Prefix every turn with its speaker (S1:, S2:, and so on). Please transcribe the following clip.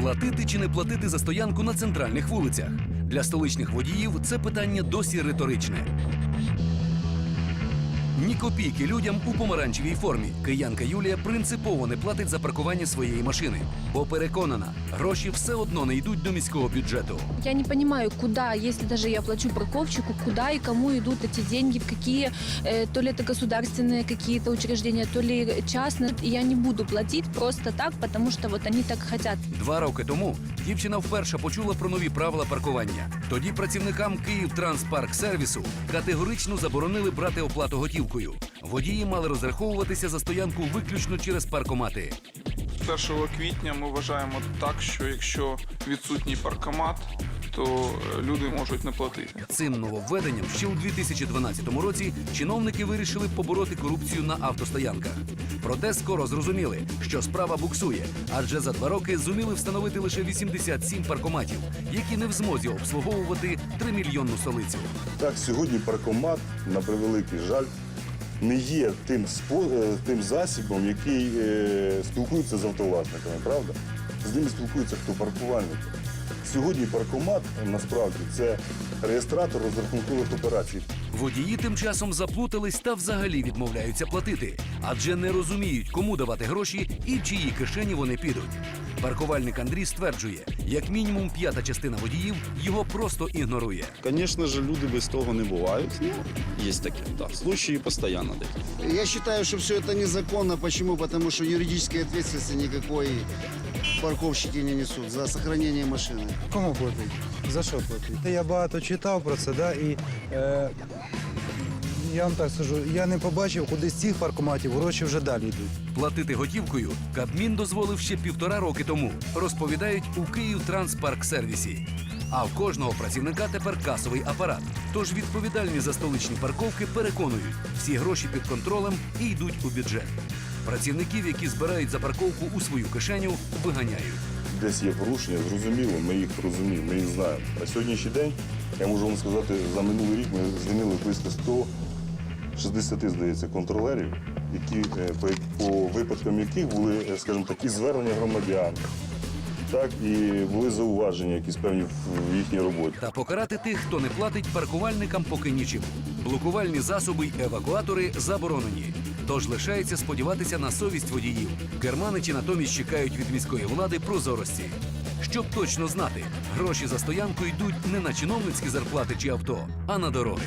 S1: Платити чи не платити за стоянку на центральних вулицях? Для столичних водіїв це питання досі риторичне Ні копійки людям у помаранчевій формі. Киянка Юлія принципово не платить за паркування своєї машини, бо переконана, гроші все одно не йдуть до міського бюджету.
S2: Я не понимаю, куда, если даже я плачу парковщику, куда и кому идут эти деньги, в какие, э, то ли это государственные какие-то учреждения, то ли частные. И я не буду платить просто так, потому что вот они так хотят.
S1: Два роки тому дівчина вперше почула про нові правила паркування. Тоді працівникам Київтранспарксервісу категорично заборонили брати оплату готівкою. Водії мали розраховуватися за стоянку виключно через паркомати.
S3: 1 квітня ми вважаємо так, що якщо відсутній паркомат, то е, люди можуть не платити.
S1: Цим нововведенням ще у 2012 році чиновники вирішили побороти корупцію на автостоянках. Проте скоро зрозуміли, що справа буксує, адже за два роки зуміли встановити лише 87 паркоматів, які не в змозі обслуговувати 3 мільйонну столицю.
S4: Так, сьогодні паркомат, на превеликий жаль, не є тим, е, тим засібом, який е, спілкується з автовласниками, правда? З ними спілкується хто паркувальник. Сьогодні паркомат насправді це реєстратор розрахункових операцій.
S1: Водії тим часом заплутались та взагалі відмовляються платити, адже не розуміють, кому давати гроші і в чиї кишені вони підуть. Паркувальник Андрій стверджує, як мінімум п'ята частина водіїв його просто ігнорує.
S5: Конечно же, люди без того не бувають. Ну, есть такие, да. Случаи постоянно такие.
S6: Я считаю, что все это незаконно. Почему? Потому что юридической ответственности никакой парковщики не несут за сохранение машины.
S7: Кому платить? За що платити? Я багато читав про це, да, і е, я вам так скажу, я не побачив, куди з цих паркоматів гроші вже далі йдуть.
S1: Платити готівкою Кабмін дозволив ще півтора роки тому, розповідають у Київтранспарксервісі. А в кожного працівника тепер касовий апарат. Тож відповідальні за столичні парковки переконують, всі гроші під контролем і йдуть у бюджет. Працівників, які збирають за парковку у свою кишеню, виганяють.
S4: Десь є порушення, зрозуміло, ми їх розуміємо, ми їх знаємо. На сьогоднішній день, я можу вам сказати, за минулий рік ми звільнили близько 160, здається, контролерів, які, е, по, по випадкам яких були, е, скажімо так, і звернення громадян, так, і були зауваження якісь певні в їхній роботі.
S1: Та покарати тих, хто не платить паркувальникам поки нічим. Блокувальні засоби й евакуатори заборонені. Тож лишається сподіватися на совість водіїв. Керманичі натомість чекають від міської влади прозорості. Щоб точно знати, гроші за стоянку йдуть не на чиновницькі зарплати чи авто, а на дороги.